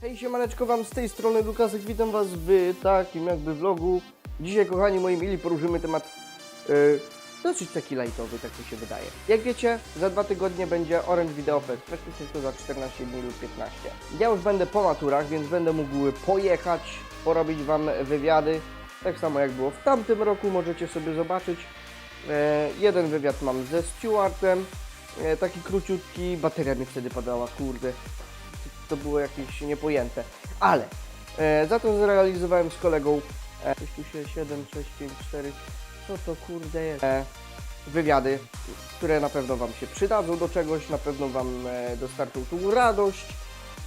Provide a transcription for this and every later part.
Hej, siemaneczko wam z tej strony Lukasek, witam was w takim jakby vlogu. Dzisiaj, kochani moi mili, poruszymy temat yy, dosyć taki lightowy, tak mi się wydaje. Jak wiecie, za dwa tygodnie będzie Orange Video Fest, praktycznie to za 14 dni lub 15. Ja już będę po maturach, więc będę mógł pojechać, porobić wam wywiady. Tak samo jak było w tamtym roku, możecie sobie zobaczyć. E, jeden wywiad mam ze Stewartem, e, taki króciutki, bateria mi wtedy padała, kurde to było jakieś niepojęte. Ale e, za to zrealizowałem z kolegą e, 6, tu się 7, 6, 5, 4, co to kurde jest? E, wywiady, które na pewno Wam się przydadzą do czegoś, na pewno Wam e, dostarczą tą radość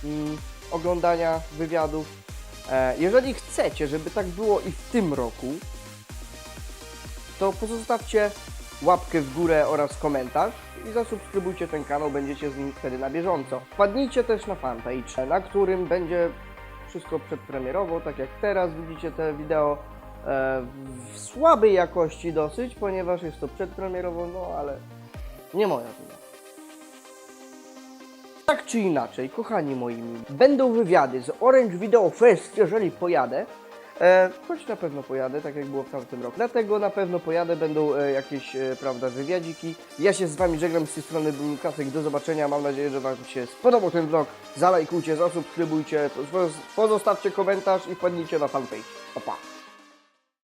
mm, oglądania wywiadów. E, jeżeli chcecie, żeby tak było i w tym roku, to pozostawcie łapkę w górę oraz komentarz i zasubskrybujcie ten kanał, będziecie z nim wtedy na bieżąco. Wpadnijcie też na fanpage, na którym będzie wszystko przedpremierowo, tak jak teraz widzicie te wideo e, w słabej jakości dosyć, ponieważ jest to przedpremierowo, no ale nie moja wina. Tak czy inaczej, kochani moi, będą wywiady z Orange Video Fest, jeżeli pojadę. E, choć na pewno pojadę, tak jak było w tamtym roku. Dlatego na pewno pojadę, będą e, jakieś, e, prawda, wywiadziki. Ja się z Wami żegnam z tej strony, był Kasek, do zobaczenia. Mam nadzieję, że Wam się spodobał ten vlog. Zalajkujcie, zasubskrybujcie, poz- pozostawcie komentarz i wpadnijcie na fanpage. Pa, pa.